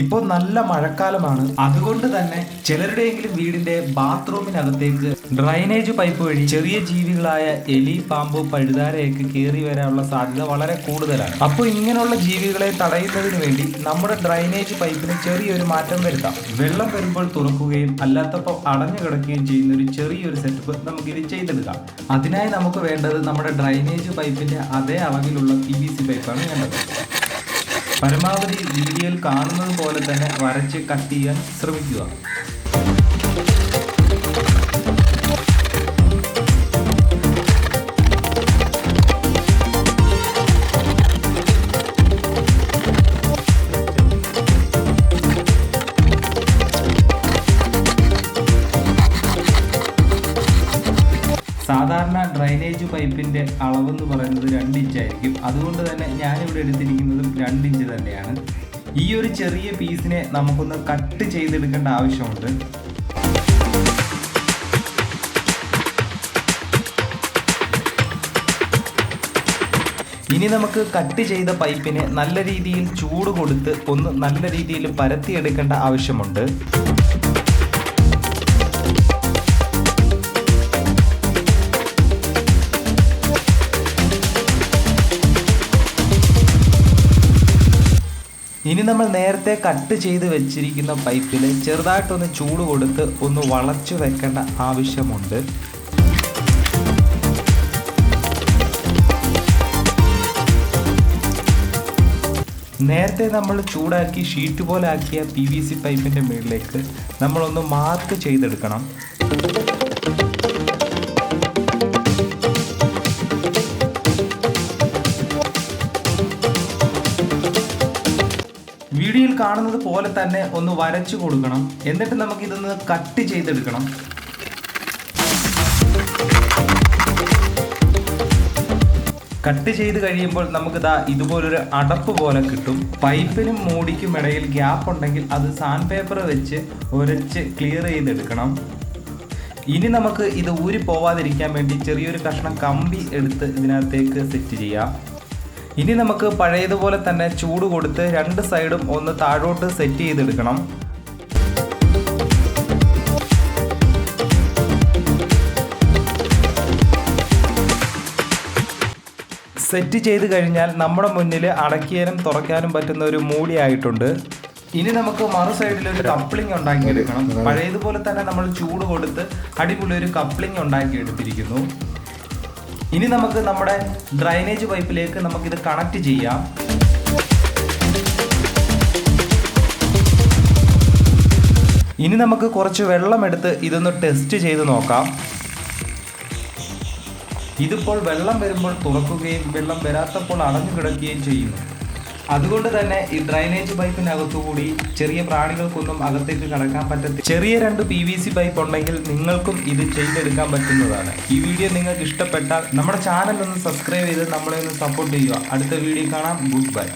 ഇപ്പോൾ നല്ല മഴക്കാലമാണ്. അതുകൊണ്ട് തന്നെ ചിലരുടെയെങ്കിലും വീടിന്റെ ബാത്റൂമിനകത്തേക്ക് ഡ്രൈനേജ് പൈപ്പ് വഴി ചെറിയ ജീവികളായ എലി പാമ്പ് പഴുതാരയൊക്കെ കയറി വരാനുള്ള സാധ്യത വളരെ കൂടുതലാണ്. അപ്പോൾ ഇങ്ങനെയുള്ള ജീവികളെ തടയുന്നതിന് വേണ്ടി നമ്മുടെ ഡ്രൈനേജ് പൈപ്പിന് ചെറിയൊരു മാറ്റം വരുത്താം. വെള്ളം വരുമ്പോൾ തുറക്കുകയും അല്ലാത്തപ്പോൾ അടഞ്ഞു കിടക്കുകയും ചെയ്യുന്ന ഒരു ചെറിയൊരു സെറ്റപ്പ് നമുക്ക് ഇത് ചെയ്തെടുക്കാം. അതിനായി നമുക്ക് വേണ്ടത് നമ്മുടെ ഡ്രൈനേജ് പൈപ്പിന്റെ അതേ അളവിലുള്ള പി വി സി പൈപ്പാണ് വേണ്ടത്. പരമാവധി വീഡിയോയിൽ കാണുന്നത് പോലെ തന്നെ വരച്ച് കട്ട് ചെയ്യാൻ ശ്രമിക്കുക. സാധാരണ ഡ്രൈനേജ് പൈപ്പിന്റെ അളവെന്ന് പറയുന്നത് രണ്ട് ഇഞ്ച് ആയിരിക്കും. അതുകൊണ്ട് തന്നെ ഞാനിവിടെ എടുത്തിരിക്കുന്നതും രണ്ട് ഇഞ്ച് തന്നെയാണ്. ഈ ഒരു ചെറിയ പീസിനെ നമുക്കൊന്ന് കട്ട് ചെയ്തെടുക്കേണ്ട ആവശ്യമുണ്ട്. ഇനി നമുക്ക് കട്ട് ചെയ്ത പൈപ്പിനെ നല്ല രീതിയിൽ ചൂട് കൊടുത്ത് ഒന്ന് നല്ല രീതിയിൽ പരത്തിയെടുക്കേണ്ട ആവശ്യമുണ്ട്. ഇനി നമ്മൾ നേരത്തെ കട്ട് ചെയ്ത് വെച്ചിരിക്കുന്ന പൈപ്പിൽ ചെറുതായിട്ടൊന്ന് ചൂട് കൊടുത്ത് ഒന്ന് വളച്ചു വെക്കേണ്ട ആവശ്യമുണ്ട്. നേരത്തെ നമ്മൾ ചൂടാക്കി ഷീറ്റ് പോലെ ആക്കിയ പി വി സി പൈപ്പിന്റെ മുകളിലേക്ക് നമ്മളൊന്ന് മാർക്ക് ചെയ്തെടുക്കണം. വീഡിയോയിൽ കാണുന്നത് പോലെ തന്നെ ഒന്ന് വരച്ചു കൊടുക്കണം. എന്നിട്ട് നമുക്ക് ഇതൊന്ന് കട്ട് ചെയ്തെടുക്കണം. കട്ട് ചെയ്ത് കഴിയുമ്പോൾ നമുക്ക് ദാ ഇതുപോലൊരു അടപ്പ് പോലെ കിട്ടും. പൈപ്പിനും മൂടിക്കും ഇടയിൽ ഗ്യാപ്പ് ഉണ്ടെങ്കിൽ അത് സാൻഡ് പേപ്പർ വെച്ച് ഉരച്ച് ക്ലിയർ ചെയ്തെടുക്കണം. ഇനി നമുക്ക് ഇത് ഊരി പോവാതിരിക്കാൻ വേണ്ടി ചെറിയൊരു കഷ്ണം കമ്പി എടുത്ത് ഇതിനകത്തേക്ക് സെറ്റ് ചെയ്യാം. ഇനി നമുക്ക് പഴയതുപോലെ തന്നെ ചൂട് കൊടുത്ത് രണ്ട് സൈഡും ഒന്ന് താഴോട്ട് സെറ്റ് ചെയ്തെടുക്കണം. സെറ്റ് ചെയ്ത് കഴിഞ്ഞാൽ നമ്മുടെ മുന്നിൽ അടയ്ക്കാനും തുറക്കാനും പറ്റുന്ന ഒരു മൂടിയായിട്ടുണ്ട് ഇനി നമുക്ക് മറു സൈഡിൽ ഒരു കപ്ലിംഗ് ഉണ്ടാക്കി എടുക്കണം പഴയതുപോലെ തന്നെ നമ്മൾ ചൂട് കൊടുത്ത് അടിപൊളി ഒരു കപ്ലിംഗ് ഉണ്ടാക്കി എടുത്തിരിക്കുന്നു ഇനി നമുക്ക് നമ്മുടെ ഡ്രൈനേജ് പൈപ്പിലേക്ക് നമുക്കിത് കണക്ട് ചെയ്യാം. ഇനി നമുക്ക് കുറച്ച് വെള്ളമെടുത്ത് ഇതൊന്ന് ടെസ്റ്റ് ചെയ്ത് നോക്കാം. ഇതിപ്പോൾ വെള്ളം വരുമ്പോൾ തുറക്കുകയും വെള്ളം വരാത്തപ്പോൾ അടഞ്ഞു കിടക്കുകയും ചെയ്യുന്നു. അതുകൊണ്ട് തന്നെ ഈ ഡ്രൈനേജ് പൈപ്പിനകത്തുകൂടി ചെറിയ പ്രാണികൾക്കൊന്നും അകത്തേക്ക് കടക്കാൻ പറ്റത്തില്ല ചെറിയ രണ്ട് പി വി സി പൈപ്പ് ഉണ്ടെങ്കിൽ നിങ്ങൾക്കും ഇത് ചെയ്തെടുക്കാൻ പറ്റുന്നതാണ്. ഈ വീഡിയോ നിങ്ങൾക്ക് ഇഷ്ടപ്പെട്ടാൽ നമ്മുടെ ചാനൽ ഒന്ന് സബ്സ്ക്രൈബ് ചെയ്ത് നമ്മളെ ഒന്ന് സപ്പോർട്ട് ചെയ്യുക. അടുത്ത വീഡിയോ കാണാം. Good bye